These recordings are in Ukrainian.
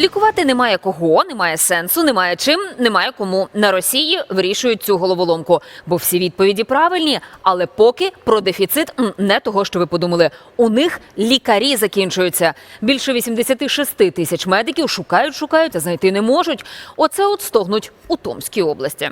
Лікувати немає кого, немає сенсу, немає чим, немає кому. На Росії вирішують цю головоломку, бо всі відповіді правильні, але поки про дефіцит не того, що ви подумали. У них лікарі закінчуються. Більше 86 тисяч медиків шукають, шукають, а знайти не можуть. Оце от стогнуть у Томській області.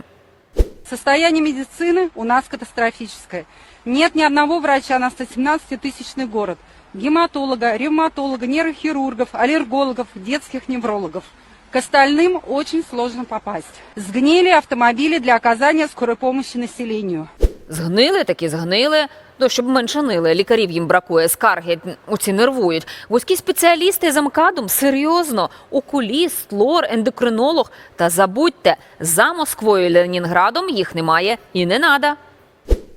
Состояние медицины у нас катастрофическое. Нет ни одного врача на 117-тысячный город. Гематолога, ревматолога, нейрохирургов, аллергологов, детских неврологов. К остальным очень сложно попасть. Сгнили автомобили для оказания скорой помощи населению. Згнили таки згнили. То щоб менше нили, лікарів їм бракує, скарги оці нервують. Вузькі спеціалісти за МКАДом серйозно, окуліст, лор, ендокринолог. Та забудьте, за Москвою і Ленінградом їх немає і не надо.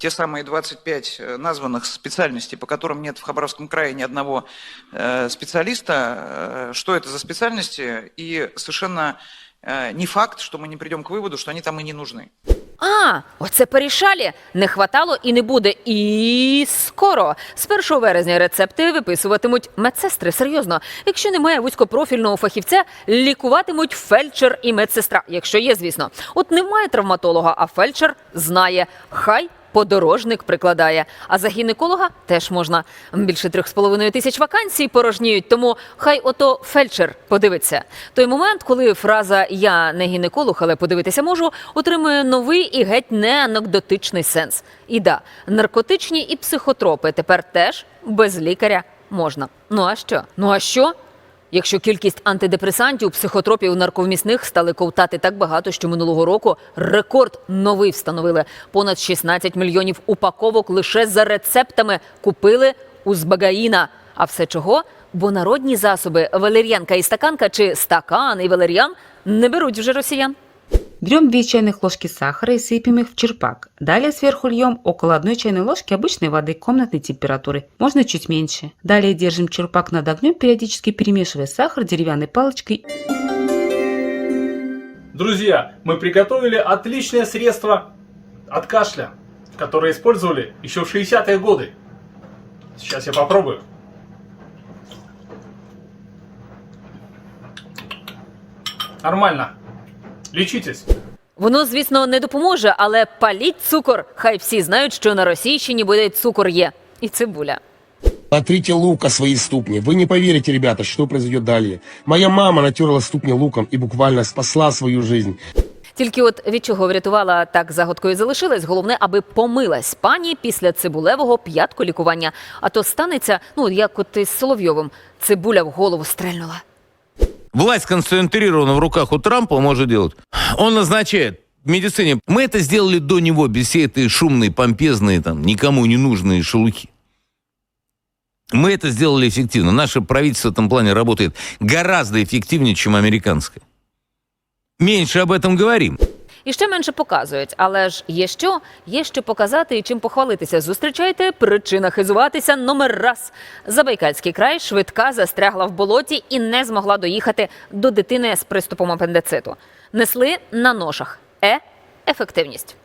те самые 25 э, названных специальностей, по которым нет в Хабаровском крае ни одного э, специалиста, э, что это за специальности, и совершенно э, не факт, что мы не придем к выводу, что они там и не нужны. А, оце порішалі. Не хватало і не буде. І скоро. З 1 березня рецепти виписуватимуть медсестри. Серйозно. Якщо немає вузькопрофільного фахівця, лікуватимуть фельдшер і медсестра. Якщо є, звісно. От немає травматолога, а фельдшер знає. Хай подорожник прикладає. А за гінеколога теж можна. Більше трьох з половиною тисяч вакансій порожніють, тому хай ото фельдшер подивиться. Той момент, коли фраза Я не гінеколог, але подивитися можу, отримує новий і геть не анекдотичний сенс. І да, наркотичні і психотропи тепер теж без лікаря можна. Ну а що? Ну а що? Якщо кількість антидепресантів, психотропів, нарковмісних стали ковтати так багато, що минулого року рекорд новий встановили. Понад 16 мільйонів упаковок лише за рецептами купили у Збагаїна. А все чого? Бо народні засоби валер'янка і стаканка чи стакан і валер'ян не беруть вже росіян. Берем 2 чайных ложки сахара и сыпем их в черпак. Далее сверху льем около 1 чайной ложки обычной воды комнатной температуры, можно чуть меньше. Далее держим черпак над огнем, периодически перемешивая сахар деревянной палочкой Друзья, мы приготовили отличное средство от кашля, которое использовали еще в 60-е годы. Сейчас я попробую. Нормально. Лечитесь. Воно, звісно, не допоможе, але паліть цукор. Хай всі знають, що на Російщині буде цукор є. І цибуля. Натрите лука свои ступни. Вы не поверите, ребята, что произойдет далее. Моя мама натерла ступни луком и буквально спасла свою жизнь. Тільки от від чого врятувала так загадкою залишилась, головне, аби помилась пані після цибулевого п'ятку лікування. А то станеться, ну як от із Соловйовим, цибуля в голову стрельнула. Власть концентрирована в руках у Трампа может делать. Он назначает медицине. Мы это сделали до него, без всей этой шумной, помпезной, там, никому не нужной шелухи. Мы это сделали эффективно. Наше правительство в этом плане работает гораздо эффективнее, чем американское. Меньше об этом говорим. І ще менше показують, але ж є що, є що показати і чим похвалитися. Зустрічайте причина хизуватися номер раз. Забайкальський край швидка застрягла в болоті і не змогла доїхати до дитини з приступом апендициту. Несли на ношах. Е ефективність.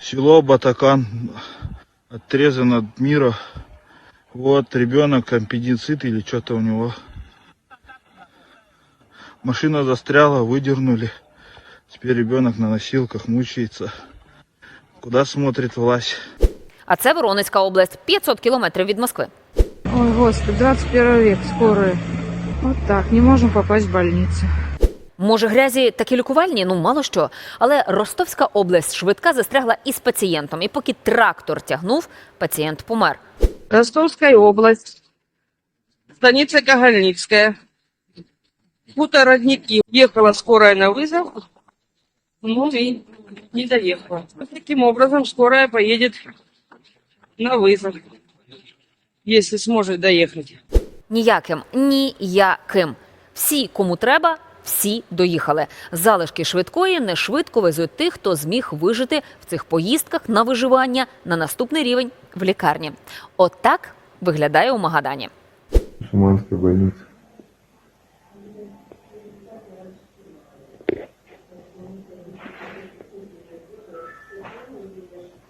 Село Батакан отрезано от мира. Вот ребенок аппендицит или что-то у него. Машина застряла, выдернули. Теперь ребенок на носилках мучается. Куда смотрит власть? А це Воронезька область, 500 кілометрів від Москви. Ой, господи, 21 век, скорые. Вот так, не можем попасть в больницу. Може, грязі такі лікувальні? Ну мало що. Але Ростовська область швидка застрягла із пацієнтом. І поки трактор тягнув, пацієнт помер. Ростовская область, станица Кагальницкая, хутор Родники. Ехала скорая на вызов, ну и не доехала. Таким образом, скорая поедет на вызов, если сможет доехать. Ніяким, ніяким. Всі, кому треба, всі доїхали. Залишки швидкої не швидко везуть тих, хто зміг вижити в цих поїздках на виживання на наступний рівень в лікарні. От виглядає у Магадані. Шиманская больница.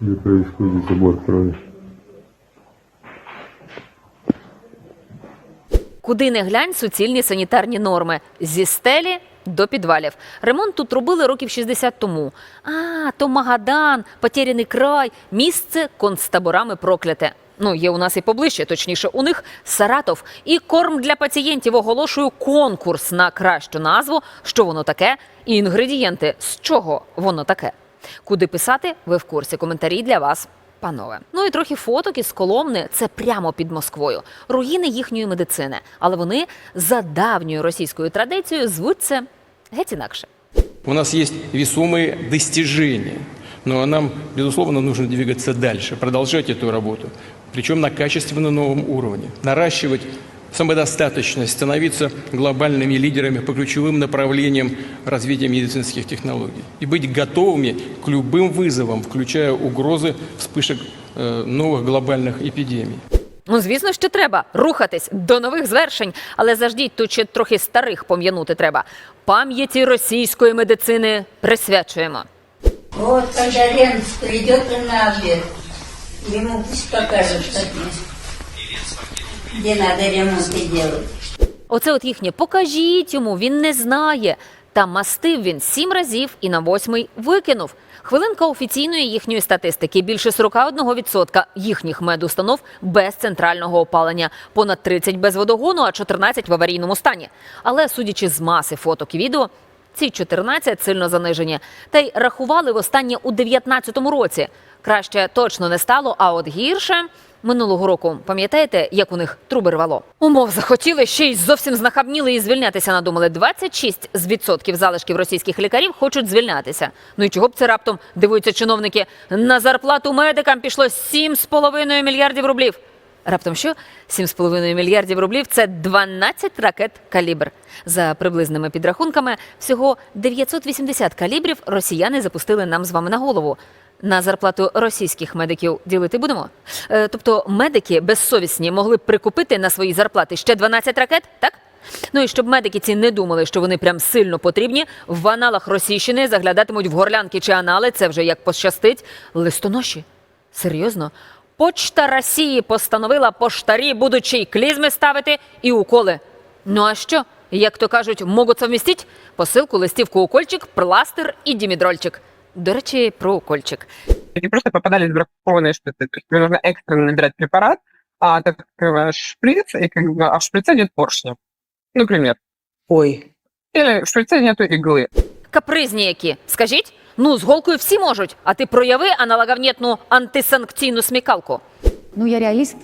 Где происходит забор крови. Куди не глянь, суцільні санітарні норми зі стелі. До підвалів. Ремонт тут робили років 60 тому. А, то Магадан, потеряний край, місце концтаборами прокляте. Ну, є у нас і поближче, точніше, у них Саратов. І корм для пацієнтів оголошую конкурс на кращу назву, що воно таке, і інгредієнти, з чого воно таке. Куди писати, ви в курсі. Коментарі для вас, панове. Ну і трохи фоток із Коломни. Це прямо під Москвою. Руїни їхньої медицини. Але вони за давньою російською традицією звуть це геть інакше. У нас есть весомые достижения, но нам, безусловно, нужно двигаться дальше, продолжать эту работу, причем на качественно новом уровне, наращивать самодостаточность, становиться глобальными лидерами по ключевым направлениям развития медицинских технологий и быть готовыми к любым вызовам, включая угрозы вспышек э, новых глобальных эпидемий. Ну, звісно, що треба рухатись до нових звершень, але заждіть тут ще трохи старих пом'янути треба. Пам'яті російської медицини присвячуємо. Вот когда Ленц придет на обед, ему пусть покажут, как где надо ремонты делать. Оце от їхнє покажіть йому, він не знає. Та мастив він сім разів і на восьмий викинув. Хвилинка офіційної їхньої статистики. Більше 41% їхніх медустанов без центрального опалення, понад 30 без водогону, а 14 в аварійному стані. Але судячи з маси фоток і відео, ці 14 сильно занижені. Та й рахували востаннє у 19-му році. Краще точно не стало, а от гірше минулого року. Пам'ятаєте, як у них труби рвало? Умов захотіли, ще й зовсім знахабніли і звільнятися надумали. 26 з відсотків залишків російських лікарів хочуть звільнятися. Ну і чого б це раптом, дивуються чиновники, на зарплату медикам пішло 7,5 мільярдів рублів. Раптом що? 7,5 мільярдів рублів це 12 ракет калібр. За приблизними підрахунками, всього 980 калібрів росіяни запустили нам з вами на голову. На зарплату російських медиків ділити будемо. Е, тобто медики безсовісні могли б прикупити на свої зарплати ще 12 ракет, так? Ну і щоб медики ці не думали, що вони прям сильно потрібні, в аналах Російщини заглядатимуть в горлянки чи анали, це вже як пощастить, листоноші. Серйозно? Почта Росії постановила поштарі будучи клізми ставити і уколи. Ну а що? Як то кажуть, можуть совмістить? Посилку, листівку, укольчик, пластир і дімідрольчик. До речі, про укольчик. не просто попадали в бракованные шприцы. То есть тебе нужно экстренно набирать препарат, а ты открываешь шприц, и как бы, а в шприце нет поршня. Например. Ой, Или в шприце нету иглы. Капризні які. Скажіть? Ну, з голкою всі можуть, а ти прояви аналоговнітну антисанкційну смікалку. ну я реалист.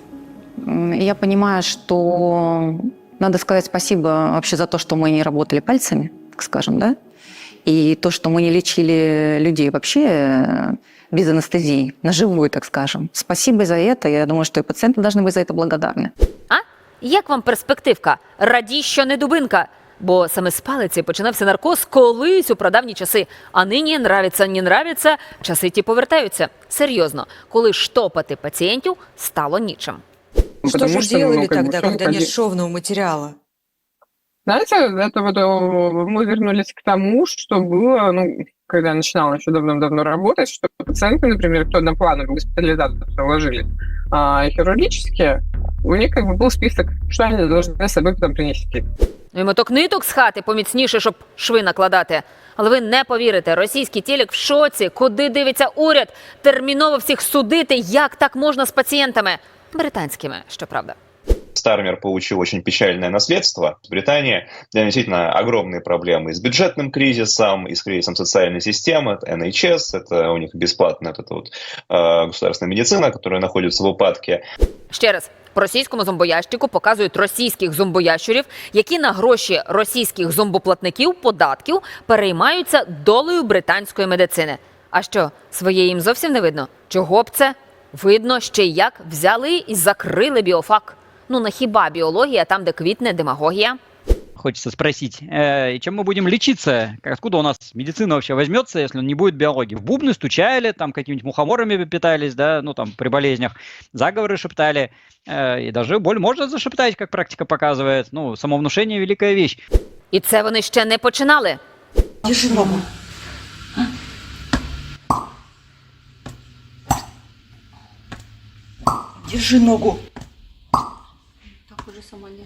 М, и Я понимаю, что надо сказать спасибо вообще за то, что мы не работали пальцами, так скажем, да? И то, что мы не лечили людей вообще э, без анестезии, на живую, так скажем. Спасибо за это. Я думаю, что и пациенты должны быть за это благодарны. А? Як вам перспективка? Радій, що не дубинка. Бо саме з палиці починався наркоз колись у прадавні часи. А нині нравиться, не нравиться, часи ті повертаються. Серйозно, коли штопати пацієнтів стало нічим. Потому что же что, ну, делали как бы, тогда, всё когда нет выходи- шовного материала? Знаете, это вот э, мы вернулись к тому, что было, ну, когда я начинала еще давно-давно работать, что пациенты, например, кто на плановую госпитализацию ложили а, хирургические, у них как бы был список, что они должны с собой потом принести. Ну і моток ниток з хати поміцніше, щоб шви накладати. Але ви не повірите, російський телек в шоці, куди дивиться уряд, терміново всіх судити, як так можна з пацієнтами. Британськими, щоправда. Стармер получил очень печальное наследство. Британия да, действительно огромные проблемы и с бюджетным кризисом, и с кризисом социальной системы. Это NHS, это у них бесплатная вот эта вот, э, государственная медицина, которая находится в упадке. Ще раз, по російському зомбоящику показують російських зомбоящурів, які на гроші російських зомбоплатників податків переймаються долею британської медицини. А що, своє їм зовсім не видно? Чого б це? Видно ще й як взяли і закрили біофак. Ну на хіба біологія там, де квітне демагогія? Хочется спросить, э, и чем мы будем лечиться? Как- Откуда у нас медицина вообще возьмется, если не будет биологии? В бубны стучали, там какими-нибудь мухоморами питались, да, ну там при болезнях, заговоры шептали, э, и даже боль можно зашептать, как практика показывает. Ну, самовнушение – великая вещь. І це вони ще не починали. Держи ногу. Держи ногу. сама не.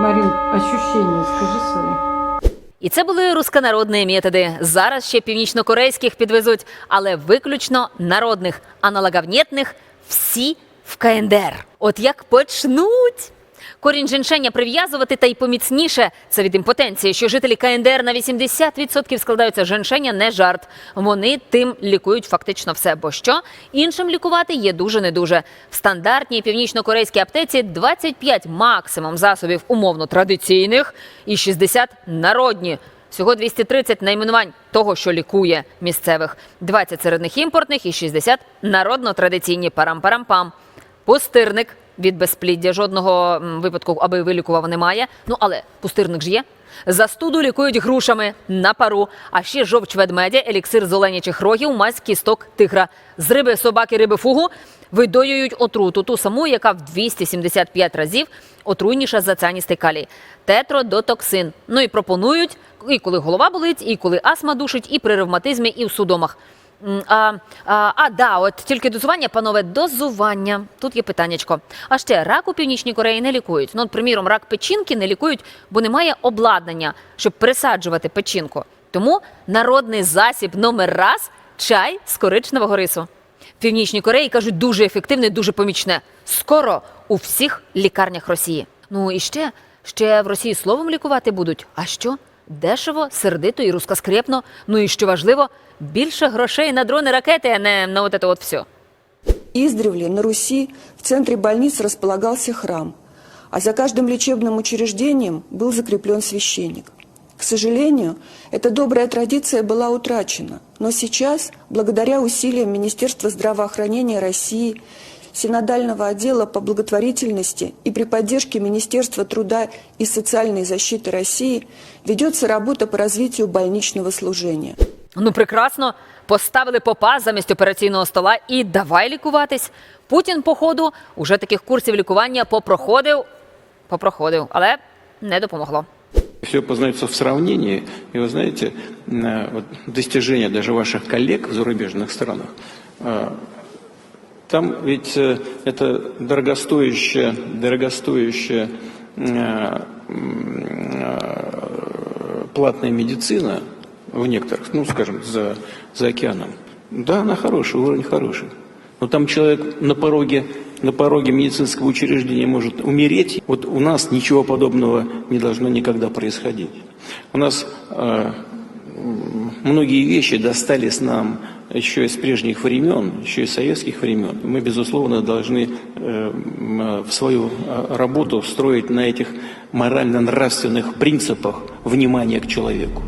Марин, ощущения, скажи свои. І це були руссконародні методи. Зараз ще північно-корейських підвезуть, але виключно народних аналогавнітних всі в КНДР. От як почнуть. Корінь женьшеня прив'язувати та й поміцніше. Це від імпотенції, що жителі КНДР на 80% складаються з женьшеня, не жарт. Вони тим лікують фактично все. Бо що іншим лікувати є дуже не дуже. В стандартній північнокорейській аптеці 25 максимум засобів умовно традиційних і 60 народні. Всього 230 найменувань того, що лікує місцевих, 20 серед них імпортних і 60 народно-традиційні парам-парам-пам. Пустирник від безпліддя жодного випадку, аби вилікував, немає. Ну але пустирник ж є. Застуду лікують грушами на пару, а ще жовч ведмедя, еліксир з оленячих рогів, мазь кісток тигра. З риби собаки риби фугу видоюють отруту, ту саму, яка в 275 разів отруйніша за цианістий калій. Тетродотоксин. Ну і пропонують, і коли голова болить, і коли астма душить, і при ревматизмі, і в судомах. А, а, а, да, от тільки дозування, панове, дозування. Тут є питаннячко. А ще рак у Північній Кореї не лікують. Ну, от, приміром, рак печінки не лікують, бо немає обладнання, щоб присаджувати печінку. Тому народний засіб номер раз чай з коричневого рису. В Північній Кореї кажуть дуже ефективне, дуже помічне. Скоро у всіх лікарнях Росії. Ну і ще, ще в Росії словом лікувати будуть. А що? Дешево, сердито і рускоскрепно. Ну і що важливо, більше грошей на дрони ракети, а не на от це от все. Издревле на Руси в центре больниц располагался храм, а за каждым лечебным учреждением был закреплен священник. К сожалению, эта добрая традиция была утрачена, но сейчас, благодаря усилиям Министерства здравоохранения России, Синодального отдела по благотворительности и при поддержке Министерства труда и социальной защиты России ведется работа по развитию больничного служения. Ну прекрасно. Поставили попа замість операційного стола і давай лікуватись. Путін, походу, уже таких курсів лікування попроходив, попроходив, але не допомогло. Все познается в сравнении. И вы знаете, э, вот достижения даже ваших коллег в зарубежных странах, э, там ведь э, это дорогостоящая, дорогостоящая э, э, платная медицина в некоторых, ну, скажем, за, за океаном. Да, она хорошая, уровень хороший. Но там человек на пороге, на пороге медицинского учреждения может умереть. Вот у нас ничего подобного не должно никогда происходить. У нас э, многие вещи достались нам еще из прежних времен, еще из советских времен. Мы, безусловно, должны э, м, в свою э, работу строить на этих морально-нравственных принципах внимания к человеку.